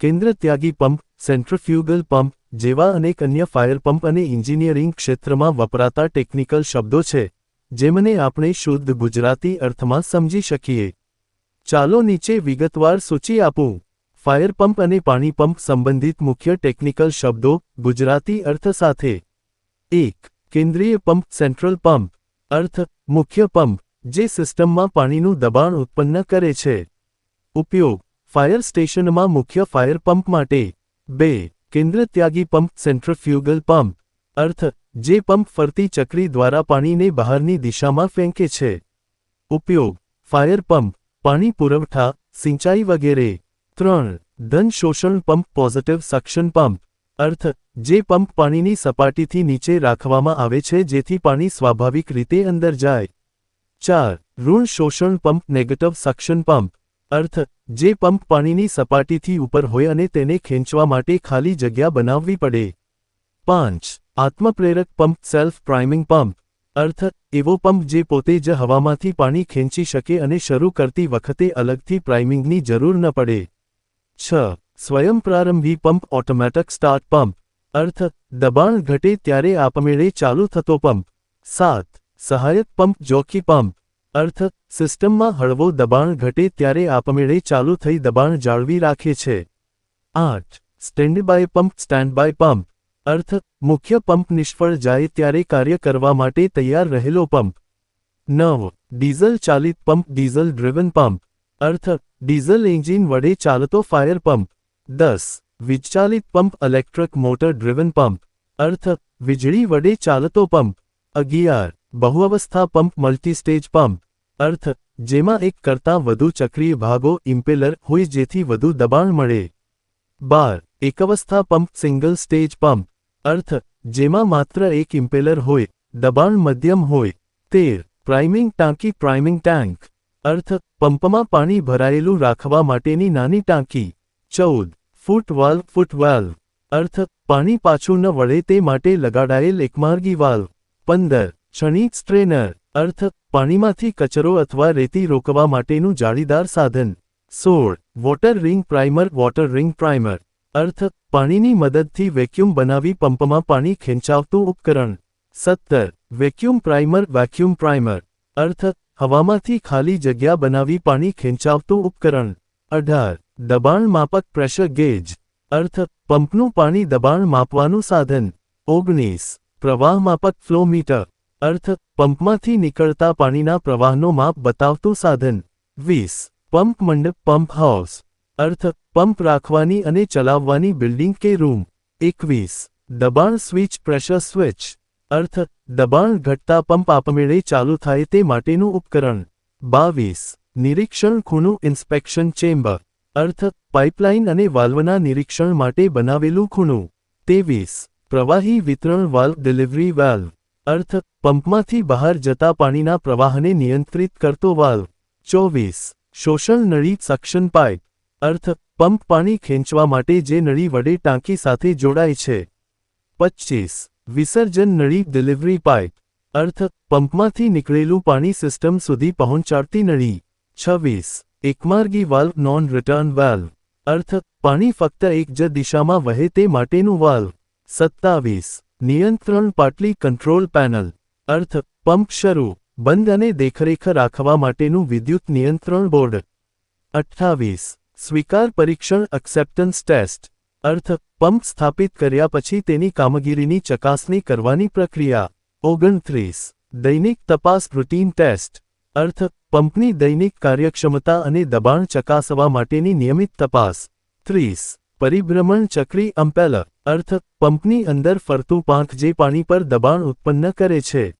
કેન્દ્ર ત્યાગી pump, સેન્ટ્રફ્યુગલ pump, જેવા અનેક અન્ય ફાયર પંપ અને એન્જિનિયરિંગ ક્ષેત્રમાં વપરાતા ટેકનિકલ શબ્દો છે, જેમને આપણે શુદ્ધ ગુજરાતી અર્થમાં સમજી શકીએ. ચાલો નીચે વિગતવાર સૂચિ આપું. ફાયર પંપ અને પાણી પંપ સંબંધિત મુખ્ય ટેકનિકલ શબ્દો, ગુજરાતી અર્થ સાથે. એક, કેન્દ્રીય પંપ, સેન્ટ્રલ પંપ. અર્થ, મુખ્ય પંપ, જે સિસ્ટમમાં પાણીનું દબાણ ઉત્પન્ન કરે છે. ઉપયોગ ફાયર સ્ટેશનમાં મુખ્ય ફાયર પંપ માટે બે કેન્દ્ર ત્યાગી પંપ, સેન્ટ્રફ્યુગલ પંપ. અર્થ, જે પંપ ફરતી ચક્રી દ્વારા પાણીને બહારની દિશામાં ફેંકે છે. ઉપયોગ, ફાયર પંપ, પાણી પુરવઠા, સિંચાઈ વગેરે. ત્રણ, ધન શોષણ પંપ, પોઝિટિવ સક્શન પંપ. અર્થ, જે પંપ પાણીની સપાટીથી નીચે રાખવામાં આવે છે જેથી પાણી સ્વાભાવિક રીતે અંદર જાય. ચાર, ઋણ શોષણ પંપ નેગેટિવ સક્શન પંપ. અર્થ, જે પંપ પાણીની સપાટીથી ઉપર હોય અને તેને ખેંચવા માટે ખાલી જગ્યા બનાવવી પડે. પાંચ, આત્મપ્રેરક પંપ સેલ્ફ પ્રાઇમિંગ પંપ. અર્થ, એવો પંપ જે પોતે જ હવામાંથી પાણી ખેંચી શકે અને શરૂ કરતી વખતે અલગથી પ્રાઇમિંગની જરૂર ન પડે. છ સ્વયં પ્રારંભી પંપ ઓટોમેટિક સ્ટાર્ટ પંપ. અર્થ, દબાણ ઘટે ત્યારે આપમેળે ચાલુ થતો પંપ. સાત, સહાયક પંપ જોકી પંપ. અર્થ, સિસ્ટમમાં હળવો દબાણ ઘટે ત્યારે આપમેળે ચાલુ થઈ દબાણ જાળવી રાખે છે. આઠ standby pump standby pump અર્થ, મુખ્ય પંપ નિષ્ફળ જાય ત્યારે કાર્ય કરવા માટે તૈયાર રહેલો પંપ નવ ડીઝલ ચાલિત પંપ ડીઝલ ડ્રિવન પંપ અર્થ ડીઝલ એન્જિન વડે ચાલતો ફાયર પંપ દસ વીજચાલિત પંપ ઇલેક્ટ્રિક મોટર ડ્રિવન પંપ અર્થ, વીજળી વડે ચાલતો પંપ અગિયાર, બહુઅવસ્થા પંપ મલ્ટીસ્ટેજ પંપ અર્થ, જેમાં એક કરતાં વધુ ચક્રીય ભાગો ઇમ્પેલર હોય જેથી વધુ દબાણ મળે. બાર, એકવસ્થા પંપ સિંગલ સ્ટેજ પંપ. અર્થ, જેમાં માત્ર એક ઇમ્પેલર હોય, દબાણ મધ્યમ હોય. તેર, પ્રાઇમિંગ ટાંકી પ્રાઇમિંગ ટેન્ક. અર્થ, પંપમાં પાણી ભરાયેલું રાખવા માટેની નાની ટાંકી. ચૌદ, ફૂટ વાલ્વ ફૂટ વાલ્વ. અર્થ, પાણી પાછું ન વળે તે માટે લગાડાયેલ એકમાર્ગી વાલ્વ. પંદર, ક્ષણિક સ્ટ્રેનર. અર્થ, પાણીમાંથી કચરો અથવા રેતી રોકવા માટેનું જાળીદાર સાધન. સોળ, water ring primer, water ring primer. અર્થ, પાણીની મદદથી વેક્યુમ બનાવી પંપમાં પાણી ખેંચાવતું ઉપકરણ. સત્તર, વેક્યુમ પ્રાઇમર વેક્યુમ પ્રાઇમર. અર્થ, હવામાંથી ખાલી જગ્યા બનાવી પાણી ખેંચાવતું ઉપકરણ. અઢાર, દબાણ માપક પ્રેશર ગેજ. અર્થ, પંપનું પાણી દબાણ માપવાનું સાધન. ઓગણીસ, પ્રવાહ માપક ફ્લો મીટર. અર્થ, પંપમાંથી નીકળતા પાણીના પ્રવાહનો માપ બતાવતું સાધન. વીસ, પંપ મંડપ, પંપ હાઉસ. અર્થ, પંપ રાખવાની અને ચલાવવાની બિલ્ડિંગ કે રૂમ. એકવીસ, દબાણ સ્વિચ, પ્રેશર સ્વિચ. અર્થ, દબાણ ઘટતા પંપ આપમેળે ચાલુ થાય તે માટેનું ઉપકરણ. બાવીસ, નિરીક્ષણ ખૂણું, ઇન્સ્પેક્શન ચેમ્બર. અર્થ, પાઇપલાઇન અને વાલ્વના નિરીક્ષણ માટે બનાવેલું ખૂણું. તેવીસ પ્રવાહી વિતરણ વાલ્વ ડિલિવરી વાલ્વ. અર્થ, પંપમાંથી બહાર જતા પાણીના પ્રવાહને નિયંત્રિત કરતો વાલ્વ. ચોવીસ. શોષણ નળી સક્શન પાઇપ. અર્થ, પંપ પાણી ખેંચવા માટે જે નળી વડે ટાંકી સાથે જોડાય છે. પચ્ચીસ. વિસર્જન નળી ડિલિવરી પાઇપ. અર્થ, પંપમાંથી નીકળેલું પાણી સિસ્ટમ સુધી પહોંચાડતી નળી. છવ્વીસ. એકમાર્ગી વાલ્વ નોન રિટર્ન વાલ્વ. અર્થ, પાણી ફક્ત એક જ દિશામાં વહે તે માટેનું વાલ્વ. સત્તાવીસ. નિયંત્રણ પાટલી કંટ્રોલ પેનલ. અર્થ, પંપ શરૂ, બંધ અને દેખરેખ રાખવા માટેનું વિદ્યુત નિયંત્રણ બોર્ડ. અઠ્ઠાવીસ. સ્વીકાર પરીક્ષણ એક્સેપ્ટન્સ ટેસ્ટ અર્થ, પંપ સ્થાપિત કર્યા પછી તેની કામગીરીની ચકાસણી કરવાની પ્રક્રિયા. ઓગણત્રીસ. દૈનિક તપાસ રૂટીન ટેસ્ટ અર્થ, પંપની દૈનિક કાર્યક્ષમતા અને દબાણ ચકાસવા માટેની નિયમિત તપાસ. ત્રીસ. પરિભ્રમણ ચક્રી અમ્પેલર, અર્થ, પંપની અંદર ફરતું પાંખ જે પાણી પર દબાણ ઉત્પન્ન કરે છે.